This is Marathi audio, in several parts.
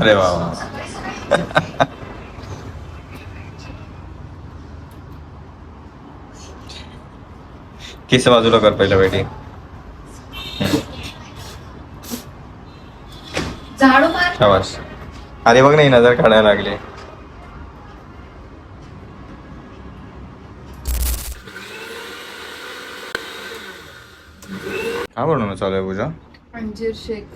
अरे वा केस बाजूला कर पहिलं मार शाबास अरे बघ नाही नजर काढायला लागली. काय बनवणं चालू आहे पूजा? अंजीर shake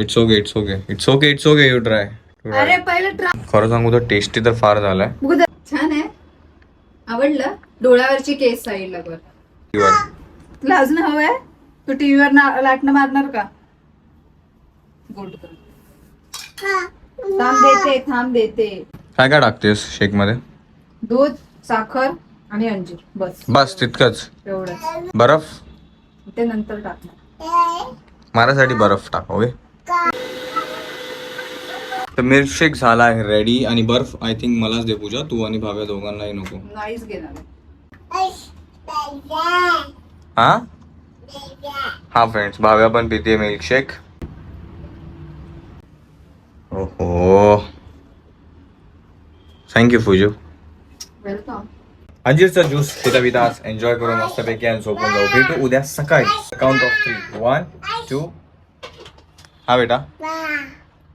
it's okay it's okay it's okay it's okay you try अरे पहिले ट्राय खरं सांगू तर टेस्टी तर फार झालाय. बघू. छान आहे. आवडलं? डोळ्यावरची केस साईडला कर तुला अजून हवंय? तू टीव्हीवर ना लाटणं मारणार का? गुड थांब देते थांब देते. काय काय टाकतेस शेकमध्ये दूध साखर आणि अंजीर. बस. बस तितकंच. एवढंच. बर्फ? ते नंतर टाकणार. माझ्यासाठी बर्फ टाक ओके तर मिल्कशेक झाला आहे रेडी आणि बर्फ़ आय थिंक मलाच दे पूजा तू आणि भाव्या दोघांनाही नको नाहीच घेणार हा हा फ्रेंड्स भाव्या पण पिते मिल्कशेक ओहो थँक्यू पूजू वेलकम अंजीरचा ज्यूस पिता पिता आज एन्जॉय करू मस्तपैकी आणि झोपून जाऊ भेटू उद्या सकाळी count of three one two हा बेटा.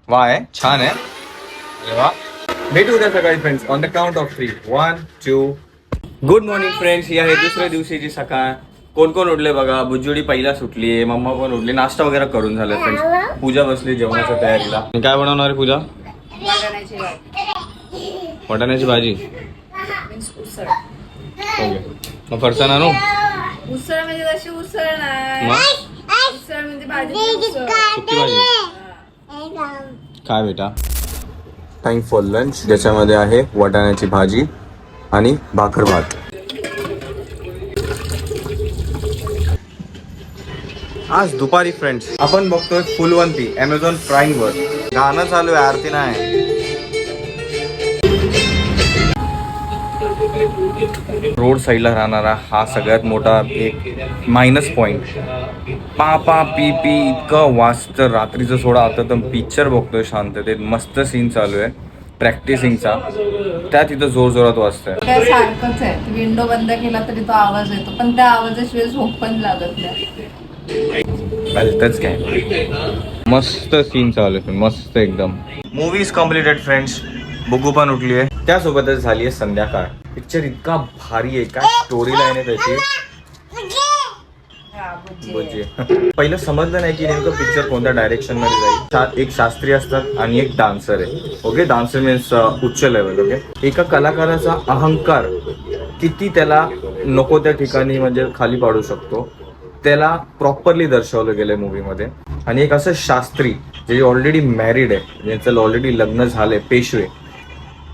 वा आहे छान आहे. अरे वा भेटू उद्या सकाळी friends on the count of three one two good morning friends ही आहे दुसऱ्या दिवशीची सकाळ. कोण कोण उठले बघा? बुजुडी पहिला सुटली मम्मा पण उठली. नाश्ता वगैरे करून झालं फ्रेंड्स पूजा बसली जेवणाच्या तयारीला. काय बनवणार आहे पूजा? वाटाण्याची भाजी. ओके. मग फरसाण आणू? उसळ म्हणजे तशी उसळ नाही. उसळ म्हणजे भाजी काय बेटा? टाइम फॉर लंच ज्याच्यामध्ये आहे वाटाण्याची भाजी आणि भाकर भात. आज दुपारी फ्रेंड्स आपण बघतोय फुलवंती अमेझॉन प्राईम वर. गाणं चालू आहे आरती नाही. रोड साईडला राहणारा हा सगळ्यात मोठा एक मायनस पॉइंट पा पा पी पी इतकं वाजतं रात्रीचं सोडा. आता तर पिक्चर बघतोय शांततेत. मस्त सीन चालू आहे. प्रॅक्टिसिंगचा त्या तिथं जोर जोरात वाजतंय. काय सारखंच आहे. विंडो बंद केला तरी तो आवाज येतो. पण त्या आवाजाशिवाय झोप पण लागत नाही. काय. मस्त सीन चालू आहे. मस्त एकदम. मूवी इज कम्प्लिटेड फ्रेंड्स बुगू पण उठली आहे त्यासोबतच झाली आहे संध्याकाळ. पिक्चर इतका भारी आहे काय स्टोरी लाईन आहे त्याची. पहिलं समजलं नाही की नेमकं पिक्चर कोणत्या डायरेक्शनमध्ये जाईल. एक शास्त्री असतात आणि एक डान्सर आहे. ओके डान्सर मीन्स उच्च लेवल ओके एका कलाकाराचा अहंकार किती त्याला नको त्या ठिकाणी म्हणजे खाली पाडू शकतो त्याला प्रॉपरली दर्शवलं गेलंय मूवीमध्ये आणि एक असं शास्त्री जे ऑलरेडी मॅरिड आहे ज्यांचं ऑलरेडी लग्न झालंय पेशवे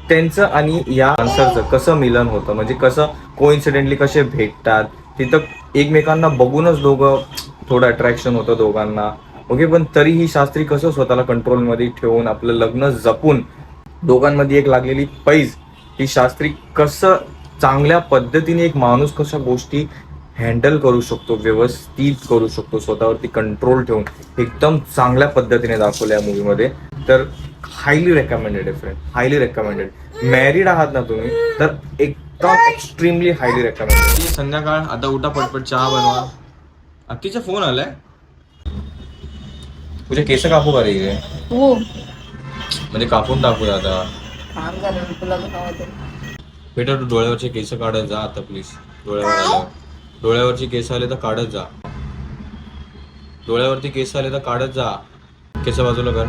त्यांचं आणि या आन्सरचं कसं मिलन होतं? म्हणजे कसं कोइन्सिडेंटली कसे भेटतात? तिथं एकमेकांना बघूनच दोघं थोडं अट्रॅक्शन होतं दोघांना. ओके पण तरीही शास्त्री कसं स्वतःला कंट्रोलमध्ये ठेवून आपलं लग्न जपून दोघांमध्ये एक लागलेली पैज ही शास्त्री कसं चांगल्या पद्धतीने एक माणूस कशा गोष्टी हँडल करू शकतो व्यवस्थित करू शकतो स्वतःवरती कंट्रोल ठेवून. एकदम चांगल्या पद्धतीने दाखवलं या मूवीमध्ये तर हायली रेकमेंडेड आहे फ्रेंड हायली रेकमेंडेड मॅरिड आहात ना तुम्ही तर एकदम एक्स्ट्रीमली हायली रेकमेंडेड संध्याकाळ आता उठा पटपट चहा बनवा. अक्कीचा फोन आलाय. तुझे केस कापू का रे? हो. म्हणजे कापून टाकूया आता. काम झालं तुला हवं ते बेटा तू डोळ्यावरचे केस काढत जा आता प्लीज डोळ्यावर आल्यावर. डोळ्यावरची केस आले तर काढत जा. डोळ्यावरती केस आले तर काढत जा. केस बाजूला कर.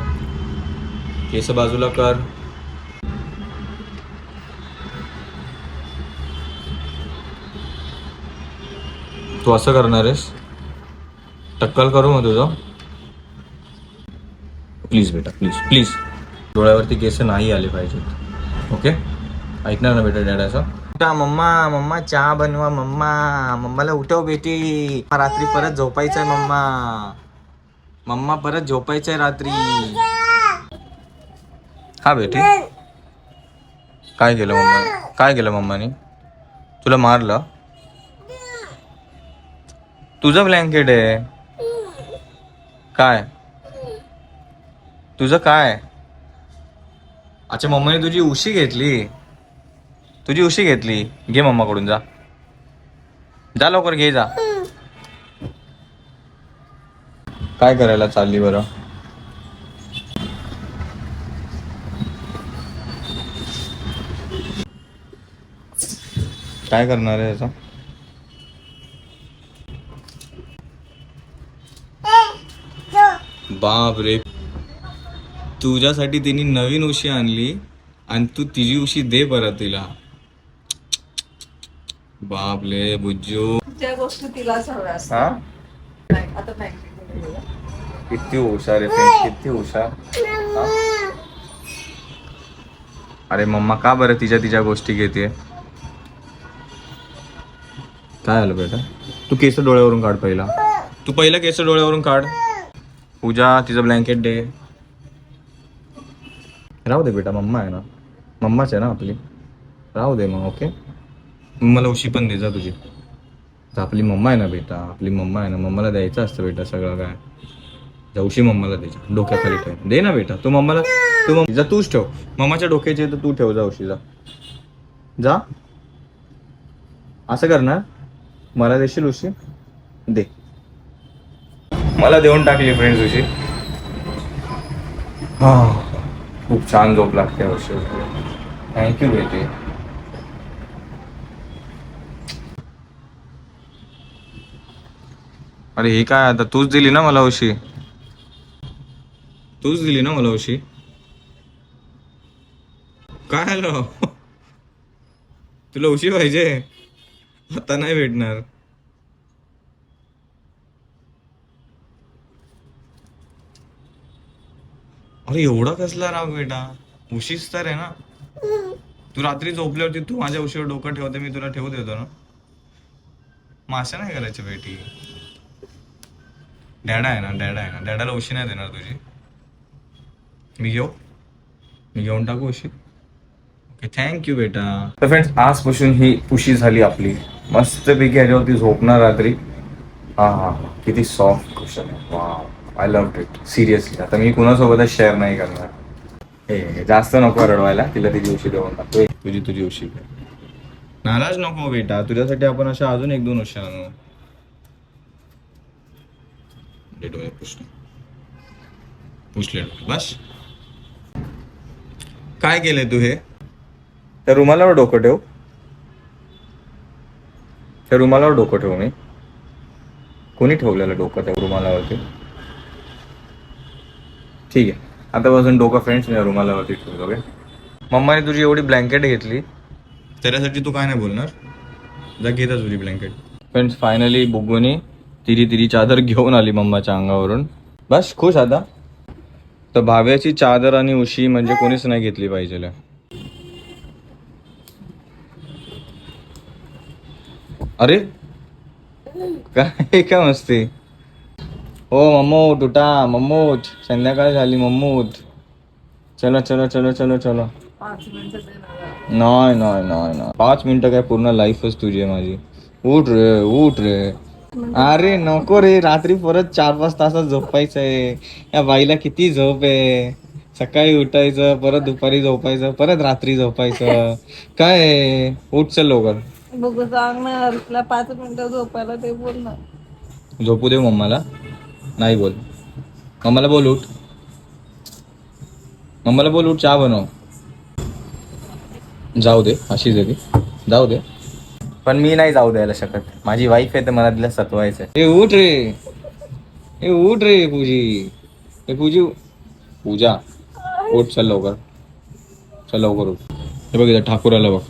केस बाजूला कर. तू असं करणार आहेस? टक्कल करू मग तुझं. प्लीज बेटा प्लीज प्लीज डोळ्यावरती केस नाही आले पाहिजेत. ओके ऐकणार ना बेटा डॅडाचा उठा मम्मा मम्मा चहा बनवा मम्मा मम्माला उठव बेटी. रात्री परत झोपायचंय मम्मा. मम्मा परत झोपायचंय रात्री. हा बेटी. काय केलं मम्मा? काय केलं मम्मानी? तुला मारलं? तुझं ब्लँकेट आहे. काय? तुझं काय? अच्छा मम्मीने तुझी उशी घेतली. तुझी उशी घेतली. घे मम्माकडून जा. जा लवकर घे जा. काय करायला चालली बरं? काय करणार आहे याचा? बाप रे तुझ्यासाठी तिने नवीन उशी आणली आणि तू तिची उशी दे परत तिला. बाप ले बुज्जू. ज्या गोष्टी तिलाच हव्या असतात. हा? नाही, आता नाही किती हुशार आहे फ्रेंड्स किती हुशार. हा? अरे मम्मा का बरं तिच्या तिच्या गोष्टी घेते? काय आलं बेटा? तू केस डोळ्यावरून काढ पहिला. तू पहिला केस डोळ्यावरून काढ. पूजा तिचं ब्लँकेट दे. राहू दे बेटा मम्मा आहे ना. मम्माच आहे ना आपली. राहू दे मग ओके मला उशी पण दे जा तुझी. तर आपली मम्मा आहे ना बेटा आपली मम्मा आहे ना मम्माला द्यायचं असतं बेटा सगळं काय. जाऊशी मम्माला द्यायच्या डोक्याखाली ठेव. दे ना बेटा तू मम्माला तू मग जा तूच ठेव. मम्माच्या डोक्याची तर तू ठेव जाऊशी जा. जा. असं करणार? मला देशील उशी? दे. मला देऊन टाकली फ्रेंड्स उशी. हा. खूप छान झोप लागते उशी. थँक्यू बेटी. अरे हे काय आता? तूच दिली ना मला उशी. तूच दिली ना मला उशी. काय राव तुला उशी पाहिजे. आता नाही भेटणार. अरे एवढा कसला राग बेटा? उशीच तर आहे ना. तू रात्री झोपल्यावरती तू माझ्या उशीवर डोकं ठेवते मी तुला ठेवू देतो ना. माशा नाही करायची बेटी. डॅडा आहे ना डॅडा आहे ना. डॅडाला उशी नाही देणार तुझी. मी घेऊ? मी घेऊन टाकू उशी ओके थँक्यू बेटा. तर फ्रेंड्स आजपासून ही उशी झाली आपली. मस्तपैकी ह्याच्यावरती झोपणार रात्री. हा हा हा. किती सॉफ्ट क्वेश्चन आहे. वा आय लव्ह इट सिरियसली आता मी कुणासोबतच शेअर नाही करणार. हे जास्त नको रडवायला. तिला तिची उशी देऊन टाकतो ए, तुझी तुझी उशी. नाराज नको बेटा. तुझ्यासाठी आपण अशा अजून एक दोन उशी आणू. डे डोळे पुसले पुसले डोळे बस. काय केलंय तू हे? त्या रुमालावर डोकं ठेव. त्या रुमालावर डोकं ठेव मी. कोणी ठेवलेलं डोकं त्या रुमालावरती? ठीक आहे. आतापासून डोकं फ्रेंड्स मी रुमालावरती ठेवतो ओके मम्माने तुझी एवढी ब्लँकेट घेतली. त्याच्यासाठी तू काय नाही बोलणार? जा घेता तुझी ब्लँकेट फ्रेंड्स फायनली बुगुनी तिरी तिरी चादर घेऊन आली मम्माच्या अंगावरून. बस खुश आता. तर भाव्याची चादर आणि उशी म्हणजे कोणीच नाही घेतली पाहिजे अरे काय काय मस्ती? हो मम्मो उठ उठा मम्मो उठ संध्याकाळ झाली मम्मो उठ चलो चलो चलो चलो. चलो. नाही नाही नाही नाही. पाच मिनिटं काय पूर्ण लाईफच तुझी माझी. उठ रे उठ रे. अरे नको रे. रात्री परत चार पाच तासात झोपायचं आहे या बाईला किती झोप आहे. सकाळी उठायचं परत दुपारी झोपायचं परत रात्री झोपायचं. काय आहे? उठ चल लवकर. बघू सांग ना. पाच मिनिटं झोपायला ते बोल ना. झोपू दे मम्माला. नाही बोल. मम्माला बोल उठ. मम्माला बोल उठ. चहा बनव. जाऊ दे. अशीच आहे ती. जाऊ दे. पण मी नाही जाऊ द्यायला शकत. माझी वाईफ आहे तर मला तिला सतवायचं आहे ए उठ रे. ए उठ रे पूजी. ए पूजी पूजा उठ चल लवकर. चल लवकर उठ. हे बघ इथं ठाकूर आला बघ.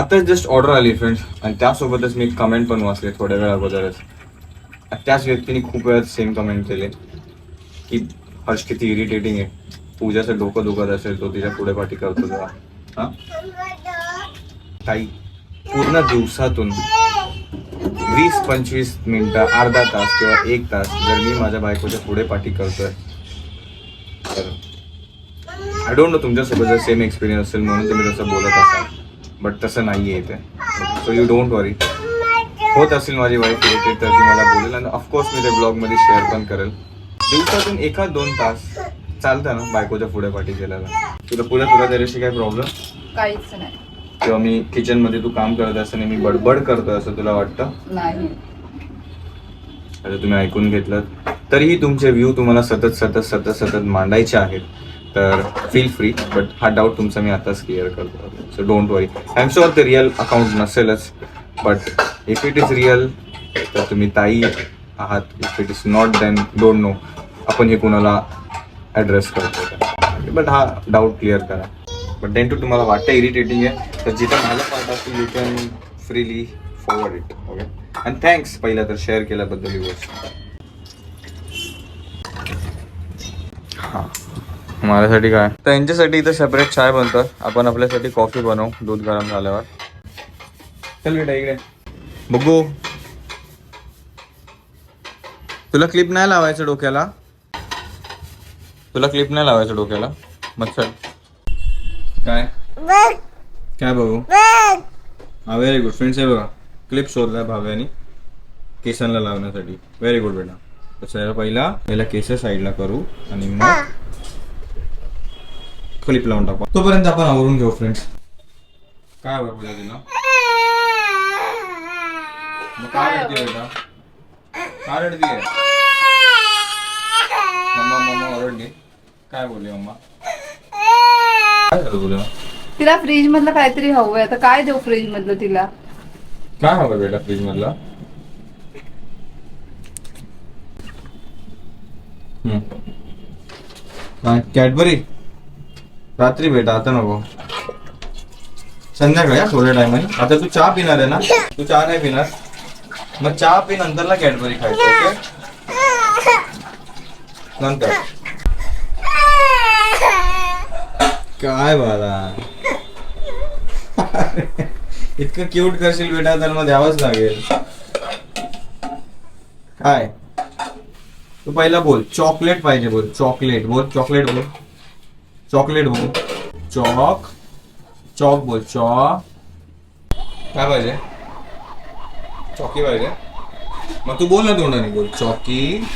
आता जस्ट ऑर्डर आली फ्रेंड्स आणि त्यासोबतच मी कमेंट पण वाचले थोड्या वेळा अगोदरच. त्याच व्यक्तीने खूप वेळा सेम कमेंट केले. की हर्ष किती इरिटेटिंग आहे. पूजाचं डोकं दुखत असेल तो तिच्या पुढे पाठी करतो तुला हा? काही पूर्ण दिवसातून वीस पंचवीस मिनिटं अर्धा तास किंवा एक तास जर मी माझ्या बायकोच्या पुढे पाठी करतोय तर आय डोंट नो तुमच्यासोबत जर सेम एक्सपिरियन्स असेल म्हणून तुम्ही तसं बोलत असाल बट तसं नाही आहे ते सो यू डोंट वरी होत असेल माझी वाईफ रिलेटेड तर ती मला बोलेल. आणि ऑफकोर्स मी ते ब्लॉगमध्ये शेअर पण करेल. दिवसातून एका दोन तास चालतं ना बायकोच्या पुढे पाठी केल्याला तुला पुढे तुला त्याच्याशी काय प्रॉब्लेम काहीच नाही. किंवा मी किचनमध्ये तू काम करत असताना मी बडबड करतो असं तुला वाटतं? नाही. आता तुम्ही ऐकून घेतलं. तरीही तुमचे व्ह्यू तुम्हाला सतत सतत सतत सतत मांडायचे आहेत. तर फील फ्री बट हा डाऊट तुमचा मी आताच क्लिअर करतो. So don't worry I am sure ते रिअल अकाउंट नसेलच but if it is real तर तुम्ही ताई आहात. If it is not then don't know आपण हे कुणाला ॲड्रेस करतो. बट हा डाऊट क्लिअर करा. बट देन टू तुम्हाला वाटतं इरिटेटिंग आहे तर जिथं माझं पार्ट असेल you can freely forward it okay आणि थँक्स पहिला तर शेअर केल्याबद्दल ही गोष्ट. हां. माझ्यासाठी काय? तर यांच्यासाठी इथं सेपरेट चाय बनतात आपण आपल्यासाठी कॉफी बनवू दूध गरम झाल्यावर. चल बेटा इकडे. बघू. तुला क्लिप नाही लावायचं डोक्याला? तुला क्लिप नाही लावायचं डोक्याला? मग चल. काय? काय बघू? हा व्हेरी गुड फ्रेंड्स आहे बघा. क्लिप शोधलाय भाव्यानी. केसांना लावण्यासाठी. व्हेरी गुड बेटा. तसं याला पहिला पहिला केस साईडला करू आणि मग क्लिप लावून टाकू. तोपर्यंत आपण आवरून घेऊ फ्रेंड्स काय बरं पूजा तिला मग काय रडते बेटा? काय रडते मम्मा मम्मा ओरडली काय बोलली मम्मा काय झालं तुला? तिला फ्रीज मधलं काहीतरी हवंय. आता काय देऊ फ्रीज मधलं तिला? काय हवं बेटा फ्रीज मधला? कॅडबरी? रात्री बेटा आता नको. संध्याकाळी हा, थोड्या टायमाने आता तू चहा पिणार आहे ना? तू चहा नाही पिणार. मग चहा पी नंतरला कॅडबरी खायचं ओके? नंतर. काय बाला इतकं क्यूट करशील बेटा तर मग द्यावंच लागेल. काय? तू पहिला बोल. चॉकलेट पाहिजे बोल. चॉकलेट बोल. चॉकलेट बोल. चॉकलेट बोल. चॉक. चॉक बोल. चॉक. काय पाहिजे? चॉकी पाहिजे. मग तू बोल ना तोंडाने बोल. चॉकी.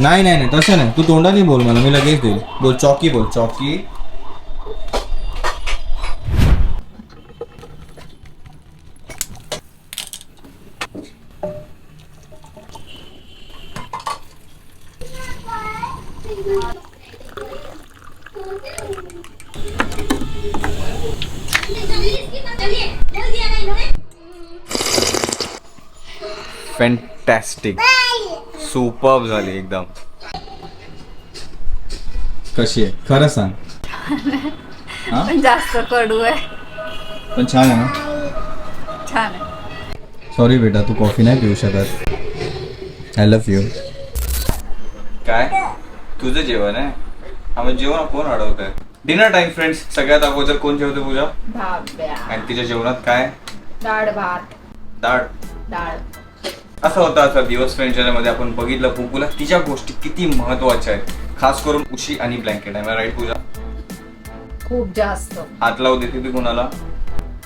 नाही नाही नाही तसं नाही. तू तोंडाने बोल मला मी लगेच देईल. बोल चौकी बोल चौकी. फॅन्टॅस्टिक सुपर झाली एकदम. कशी आहे? खरं सांग. हा? पण जास्त कडू आहे. पण छान आहे ना? छान आहे. सॉरी बेटा तू कॉफी नाही पिऊ शकत. आय लव्ह यू काय? तुझं जेवण आहे? हा मग जेवण कोण अडवत आहे डिनर टाइम फ्रेंड्स सगळ्यात अगोदर कोण जेवते पूजा? भाब्या आणि तिच्या जेवणात काय? डाळ भात. डाळ. डाळ. असं होतं असं दिवस फ्रेंड आपण बघितलं पुपूला तिच्या गोष्टी किती महत्त्वाच्या आहेत. खास करून उशी आणि ब्लँकेट. आहे राईट पूजा? खूप जास्त. हात लावू देते ती कोणाला?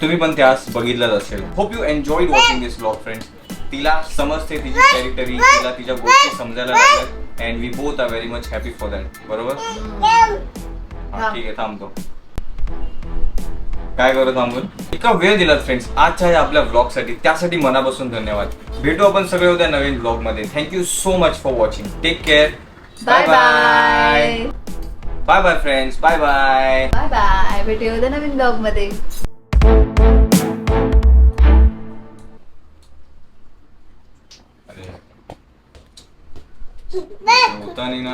तुम्ही पण त्यास बघितलंच असेल. Hope you enjoy watching this blog friends तिला समजते तिची टेरिटरी तिला तिच्या गोष्टी समजायला लागतात and we both are very much happy for that बरोबर? हा. ठीक आहे थांबतो. काय करू थांबून इतका वेळ दिलात फ्रेंड्स आजच्या या आपल्या ब्लॉगसाठी त्यासाठी मनापासून धन्यवाद. भेटू आपण सगळे उद्या नवीन ब्लॉगमध्ये thank you so much for watching take care bye bye bye bye friends bye bye bye bye भेटूया उद्या नवीन ब्लॉगमध्ये होता नाही ना.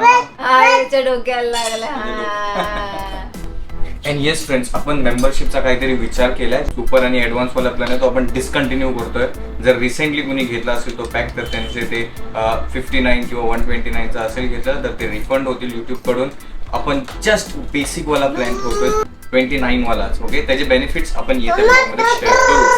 याच्या डोक्याला लागला. अँड येस फ्रेंड्स आपण मेंबरशिपचा काहीतरी विचार केलाय. सुपर आणि ऍडव्हान्स वाला प्लॅन आहे तो आपण डिस्कंटिन्यू करतोय. जर रिसेंटली कुणी घेतला असेल तो पॅक तर त्यांचे ते फिफ्टी नाईन किंवा वन ट्वेंटी नाईनचा असेल घेतलं तर ते रिफंड होतील युट्यूबकडून. आपण जस्ट बेसिक वाला प्लॅन ठेवतोय ट्वेंटी नाईन वालाच ओके त्याचे बेनिफिट्स आपण येत्या शेअर करू.